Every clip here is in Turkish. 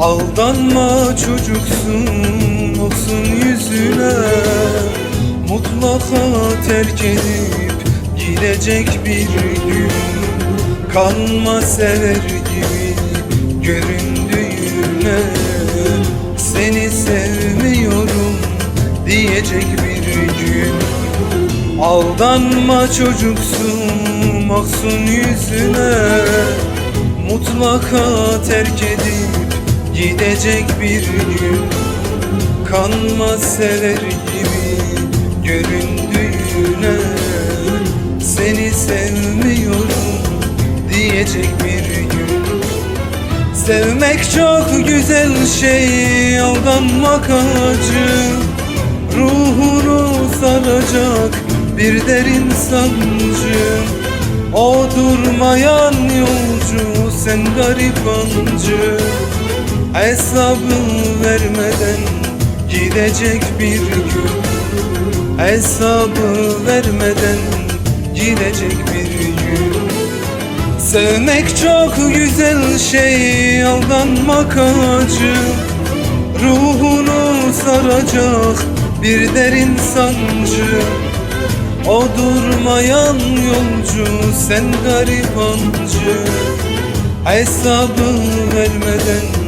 Aldanma çocuksun olsun yüzüne. Mutlaka terk edip gidecek bir gün. Kanma sever gibi göründüğüne. Seni sevmiyorum diyecek bir gün. Aldanma çocuksun mahzun yüzüne. Mutlaka terk edip gidecek bir gün. Kanma sever gibi göründüğüne. Seni sevmiyorum diyecek bir gün. Sevmek çok güzel şey aldanmak acı. Ruhunu saracak bir derin sancı. O durmayan yolcu sen garibancı Hesabı vermeden gidecek bir gün Hesabı vermeden gidecek bir gün Sevmek çok güzel şey aldanmak acı. Ruhunu saracak bir derin sancı. O durmayan yolcu sen garibancı. Hesabı vermeden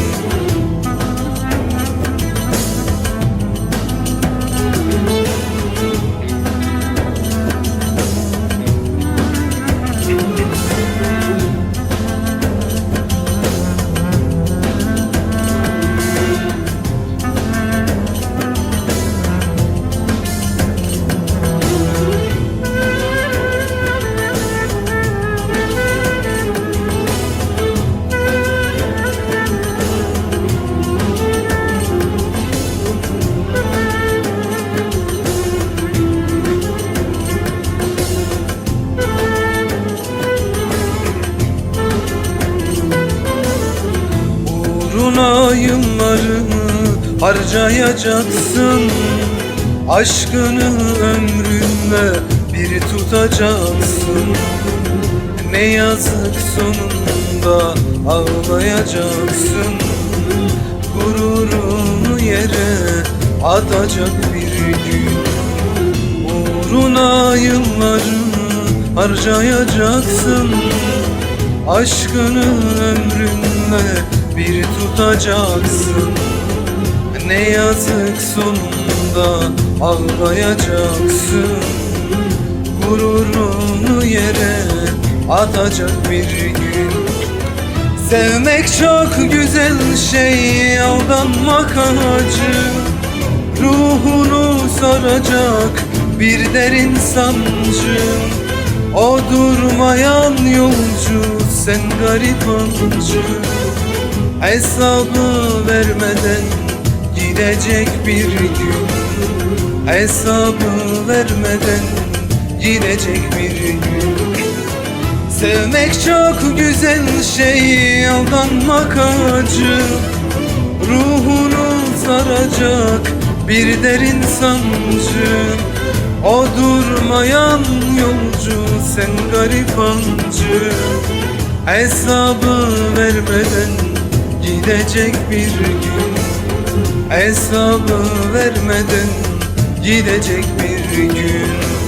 Yıllarını harcayacaksın. Aşkını ömrünle bir tutacaksın. Ne yazık sonunda ağlayacaksın. Gururunu yere atacak bir gün. Uğruna yıllarını harcayacaksın. Aşkını ömrünle bir tutacaksın. Ne yazık sonunda ağlayacaksın. Gururunu yere atacak bir gün. Sevmek çok güzel şey aldanmak acı Ruhunu saracak bir derin sancı O durmayan yolcu sen garibancı Hesabı vermeden gidecek bir gün. Hesabı vermeden gidecek bir gün. Sevmek çok güzel şey aldanmak acı. Ruhunu saracak bir derin sancı O durmayan yolcu sen garibancı. Hesabı vermeden gidecek bir gün. Hesabı vermeden gidecek bir gün